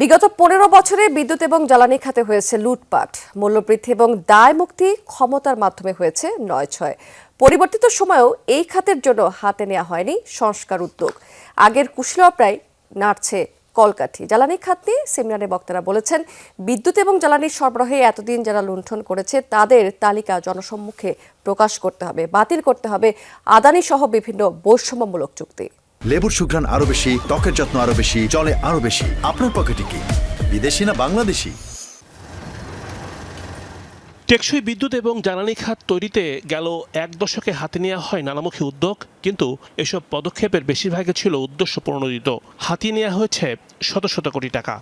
বিগত পনেরো বছরে বিদ্যুৎ এবং জ্বালানি খাতে হয়েছে লুটপাট। মূল্যবৃদ্ধি এবং দায় মুক্তি ক্ষমতার মাধ্যমে হয়েছে নয় ছয়। পরিবর্তিত সময়েও এই খাতের জন্য হাতে নেওয়া হয়নি সংস্কার উদ্যোগ। আগের কুশলা প্রায় নাড়ছে কলকাঠি। জ্বালানি খাত নিয়ে সেমিনারে বক্তারা বলেছেন, বিদ্যুৎ এবং জ্বালানির সরবরাহে এতদিন যারা লুণ্ঠন করেছে, তাদের তালিকা জনসম্মুখে প্রকাশ করতে হবে, বাতিল করতে হবে। আদানি সহ বিভিন্ন বৈষম্যমূলক চুক্তি। লেবুর সুঘ্রাণ আরও বেশি, ত্বকের যত্ন আরও বেশি, জলে আরও বেশি। আপনার পকেটে কি? বিদেশি না বাংলাদেশি? টেকসই বিদ্যুৎ এবং জ্বালানি খাত তৈরিতে গেল এক দশকে হাতে নেওয়া হয় নানামুখী উদ্যোগ, কিন্তু এসব পদক্ষেপের বেশিরভাগই ছিল উদ্দেশ্য প্রণোদিত হাতিয়ে নেওয়া হয়েছে শত শত কোটি টাকা।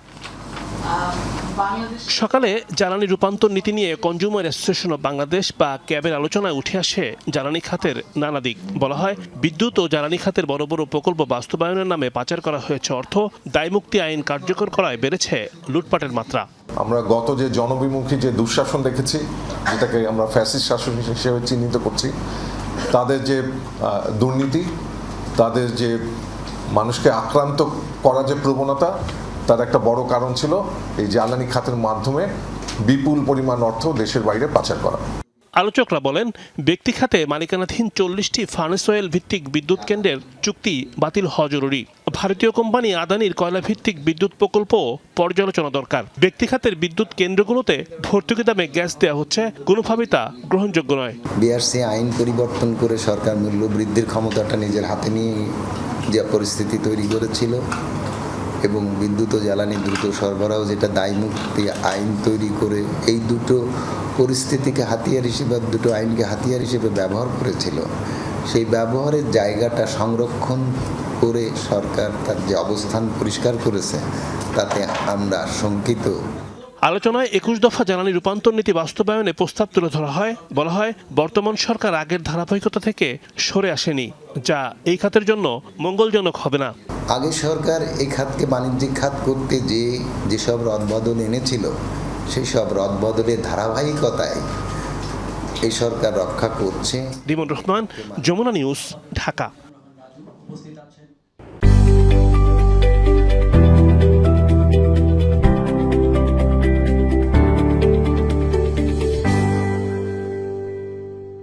সকালে জ্বালানি রূপান্তর নীতি নিয়ে কনজিউমার অ্যাসোসিয়েশন অব বাংলাদেশ বা ক্যাবের আলোচনায় উঠে আসে জ্বালানি খাতের নানা দিক। বলা হয়, বিদ্যুৎ ও জ্বালানি খাতের বড় বড় প্রকল্প বাস্তবায়নের নামে পাচার করা হয়েছে অর্থ, দায়মুক্তি আইন কার্যকর করায় বেড়েছে লুটপাটের মাত্রা। আমরা গত যে জনবিমুখী যে দুঃশাসন দেখেছি, যেটাকে আমরা ফ্যাসিস্ট শাসন হিসেবে চিহ্নিত করছি, তাদের যে দুর্নীতি, তাদের যে মানুষকে আক্রান্ত করা যে প্রবণতা তার একটা বড় কারণ ছিল এই জ্বালানি খাতের মাধ্যমে বিপুল পরিমাণ অর্থ দেশের বাইরে পাচার করা। আলোচকরা বলেন ব্যক্তি খাতে মালিকানাধীন চল্লিশটি ফার্নেস অয়েল ভিত্তিক বিদ্যুৎ কেন্দ্রের চুক্তি বাতিল হওয়া জরুরি। ভারতীয় কোম্পানি আদানির কয়লা ভিত্তিক বিদ্যুৎ প্রকল্প পর্যালোচনা দরকার। ব্যক্তি খাতের বিদ্যুৎ কেন্দ্রগুলোতে ভর্তুকি দামে গ্যাস দেওয়া হচ্ছে কোনোভাবেই তা গ্রহণযোগ্য নয়। বিআরসি আইন পরিবর্তন করে সরকার মূল্য বৃদ্ধির ক্ষমতাটা নিজের হাতে নিয়ে যে পরিস্থিতি তৈরি করেছিল এবং বিদ্যুৎ ও জ্বালানি দ্রুত সরবরাহ, যেটা দায়মুক্তি আইন তৈরি করে এই দুটো পরিস্থিতিকে হাতিয়ার হিসেবে, দুটো আইনকে হাতিয়ার হিসেবে ব্যবহার করেছিল। সেই ব্যবহারের জায়গাটা সংরক্ষণ করে সরকার তার যে অবস্থান পরিষ্কার করেছে, তাতে আমরা শঙ্কিত। আলোচনায় একুশ দফা জ্বালানি রূপান্তর নীতি বাস্তবায়নে প্রস্তাব তুলে ধরা হয়। বলা হয় বর্তমান সরকার আগের ধারাবাহিকতা থেকে সরে আসেনি যা এই খাতের জন্য মঙ্গলজনক হবে না। আগে সরকার এই খাতকে বাণিজ্যিক খাত করতে যে যেসব রদবদল এনেছিল সেই সব রদবদলের ধারাবাহিকতায় এই সরকার রক্ষা করছে। রিমন রহমান যমুনা নিউজ ঢাকা।